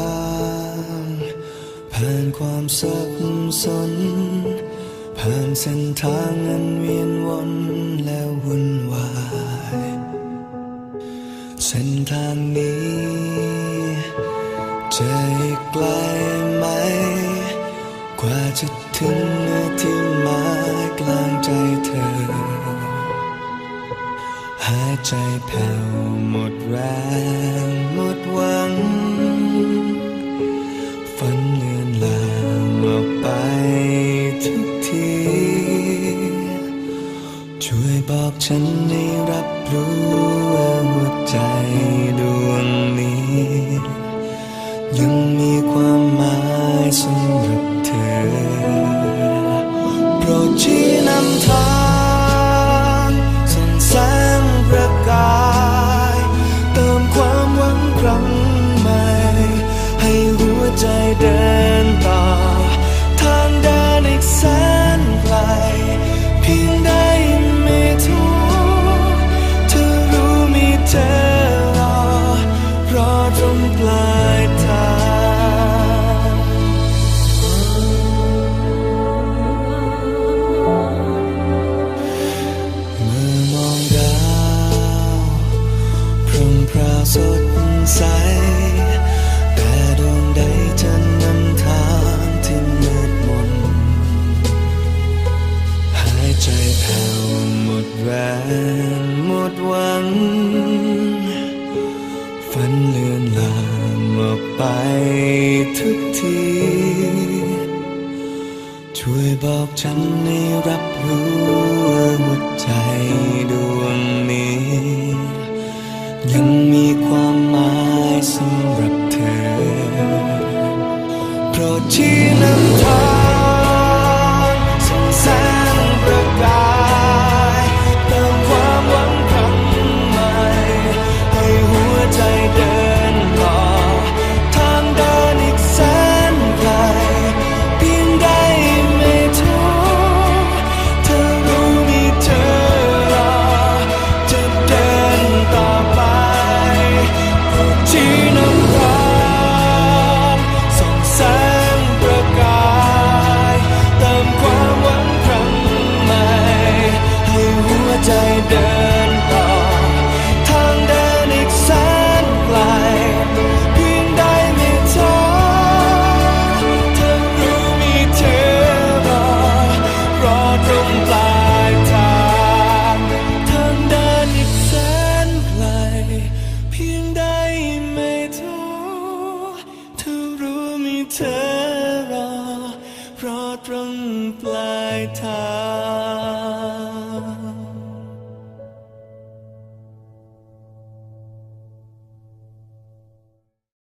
างผ่านความสับสน ผ่านเส้นทางอันเวียนวนและวุ่นวาย เส้นทางนี้จะอีกไกลไหม กว่าจะถึงเนื้อที่มากลางใจเธอ หายใจแผ่วหมดแรง ฉันได้รับรู้ว่าหัวใจดวงนี้ ยังมีความหมายสำหรับเธอ งปลายทางเมื่อมองดาวพรุ่งพราวสดใส แต่ดวงใดจะนำทางที่มืดมนหายใจแผ่วหมดแรงหมดหวัง ฝัน ไปทุกที ช่วยบอกฉันให้รับรู้ว่าหัวใจดวงนี้ ยังมีความหมายสำหรับเธอ โปรดชี้นำทาง เธอรอรอตรงปลายทาง